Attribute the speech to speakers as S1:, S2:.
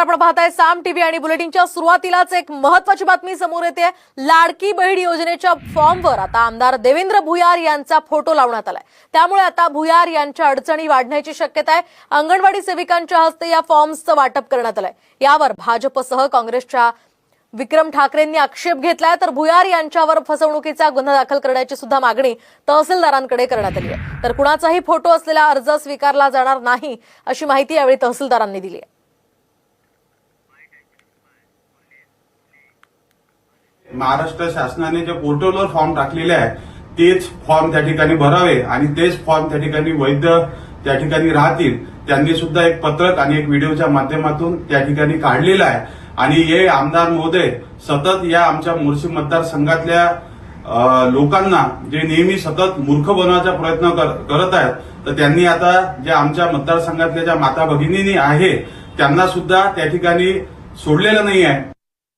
S1: आपण पाहताय साम टीव्ही आणि बुलेटिनच्या सुरुवातीलाच एक महत्वाची बातमी समोर येते. लाडकी बहीण योजनेच्या फॉर्मवर आता आमदार देवेंद्र भुयार यांचा फोटो लावण्यात आलाय. त्यामुळे आता भुयार यांच्या अडचणी वाढण्याची शक्यता आहे. अंगणवाडी सेविकांच्या हस्ते या फॉर्म्सचं वाटप करण्यात आलंय. यावर भाजपसह काँग्रेसच्या विक्रम ठाकरेंनी आक्षेप घेतलाय. तर भुयार यांच्यावर फसवणुकीचा गुन्हा दाखल करण्याची सुद्धा मागणी तहसीलदारांकडे करण्यात आली आहे. तर कुणाचाही फोटो असलेला अर्ज स्वीकारला जाणार नाही अशी माहिती यावेळी तहसीलदारांनी दिली आहे.
S2: महाराष्ट्र शासनाने जे पोर्टलवर फॉर्म टाकलेले आहे तेच फॉर्म त्या ठिकाणी भरावे आणि तेच फॉर्म त्या ठिकाणी वैध त्या ठिकाणी राहतील त्यांनी सुद्धा एक पत्रक आणि एक व्हिडिओच्या माध्यमातून त्या ठिकाणी काढलेलं आहे. आणि हे आमदार महोदय सतत या आमच्या मोर्शी मतदारसंघातल्या लोकांना जे नेहमी सतत मूर्ख बनवायचा प्रयत्न कर- करत आहेत तर त्यांनी आता ज्या आमच्या मतदारसंघातल्या ज्या माता भगिनींनी आहे त्यांना सुद्धा त्या ठिकाणी सोडलेलं नाही आहे.